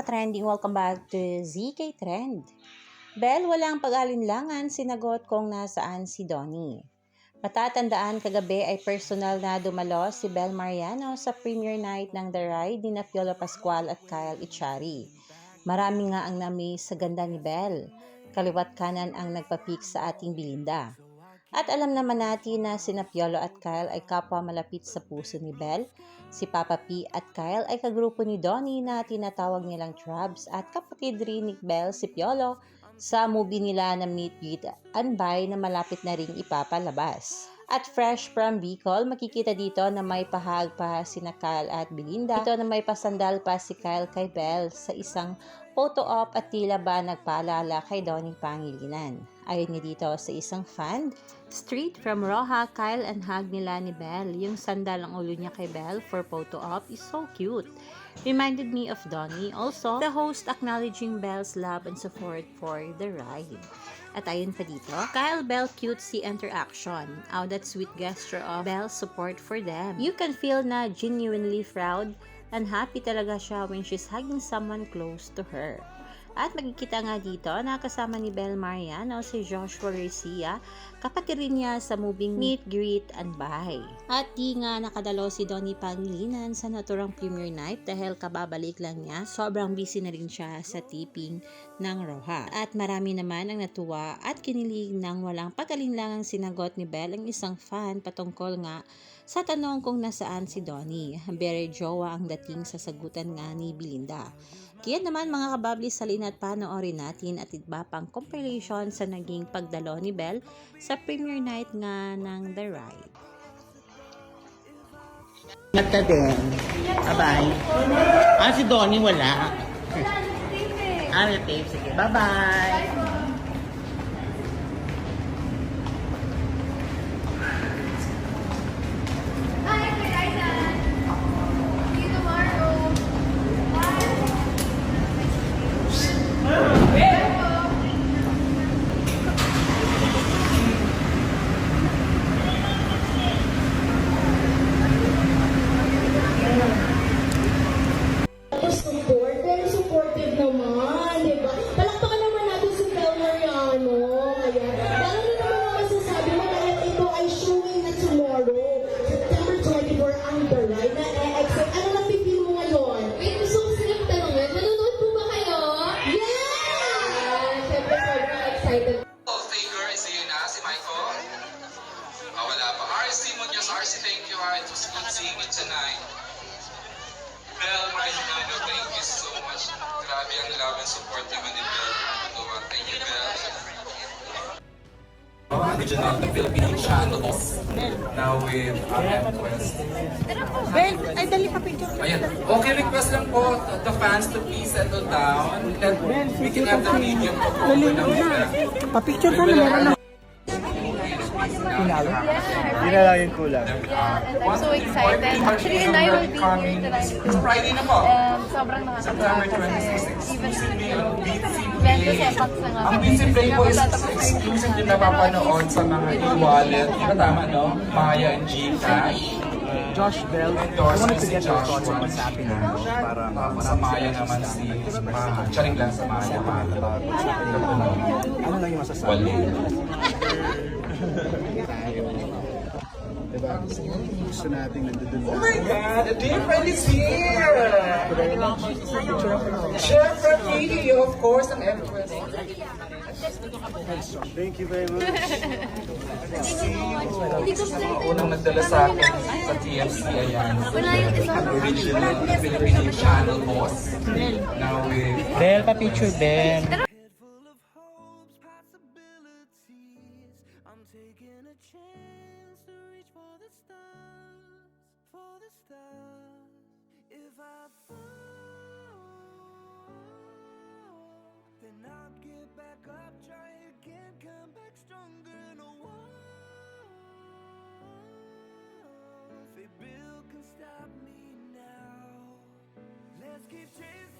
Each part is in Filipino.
ka-trending, welcome back to ZK Trend. Bell, walang pag-alinlangan, sinagot kung nasaan si Donnie. Matatandaan kagabi ay personal na dumalo si Bell Mariano sa premiere night ng The Ride ni na Piolo Pascual at Kyle Ichari. Marami nga ang nami sa ganda ni Bell. Kaliwat kanan ang nagpapik sa ating Belinda. At alam naman natin na sina Piolo at Kyle ay kapwa malapit sa puso ni Bell. Si Papa P at Kyle ay kagrupo ni Donnie na tinatawag nilang Trabs at kapatid rin ni Bell si Piolo sa movie nila na Meet, Greet, and Buy na malapit na ring ipapalabas. At fresh from Bicol, makikita dito na may pahag pa si Kyle at Belinda. Ito na may pasandal pa si Kyle kay Bell sa isang photo op at tila ba nagpaalala kay Donnie Pangilinan. Ayon nga dito sa isang fan, Street from Roja, Kyle and hug nila ni Belle. Yung sandal ang ulo niya kay Belle for photo op is so cute. Reminded me of Donnie. Also, the host acknowledging Belle's love and support for the ride. At ayun pa dito, Kyle Bell cutesy interaction. Oh, that sweet gesture of Belle's support for them. You can feel na genuinely proud and happy talaga siya when she's hugging someone close to her. At magkikita nga dito na kasama ni Bel Mariano si Joshua Garcia, kapatid rin niya sa moving Meet, Greet, and Buy. At di nga nakadalo si Donnie Pangilinan sa naturang premiere night dahil kababalik lang niya, sobrang busy na rin siya sa tipping ng Roja. At marami naman ang natuwa at kinilig ng walang pag-alinlangang sinagot ni Bel ang isang fan patungkol nga sa tanong kung nasaan si Donnie. Very jowa ang dating sa sagutan nga ni Belinda. Kaya naman mga kababli sa at panoorin natin at iba pang compilation sa naging pagdalo ni Bell sa premiere night nga ng The Ride. Ingat ka din. Bye-bye. Ah, si Donnie wala. Ah, may tape. Sige, bye-bye. Original the Filipino channels. Now with uh, Quest. Ben, ay dali ka picture. Ayan. Okay, request lang po the fans to please settle down. And we can have the medium of open ng Pa-picture ka na meron na. Yun na lang yung kulang. Yeah, and I'm so excited. Actually, and I will be here tonight. It's Friday na po. Um, sobrang nakakatawa kasi 26, even Bento Play. Sepax na nga. Ang Beatsy Play po is exclusive din napapanood sa mga e-wallet. Di ba tama, no? Maya and Gcash. Josh Bell, I wanted to get your Josh thoughts on what's happening now. Parang Tapos sa Maya naman si Charing lang sa Maya. ano lang yung masasabi? Wali. Diba? Gusto nating nandun Oh my God, a dear friend is here! Chef from radio, of course, and everywhere. Thank you very much. Hindi ko. Unang nagdala sa akin sa TFC, ayan. Wala yung isa. Original Filipino channel boss. Now with Bel, pa-picture, Ben. full of hopes, possibilities. I'm taking a chance to reach for the stars, for the stars. If I fall, then I'll get back up, try again, come back stronger. No one, Bill can stop me now. Let's keep chasing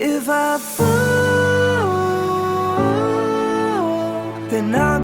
If I fall, then I'll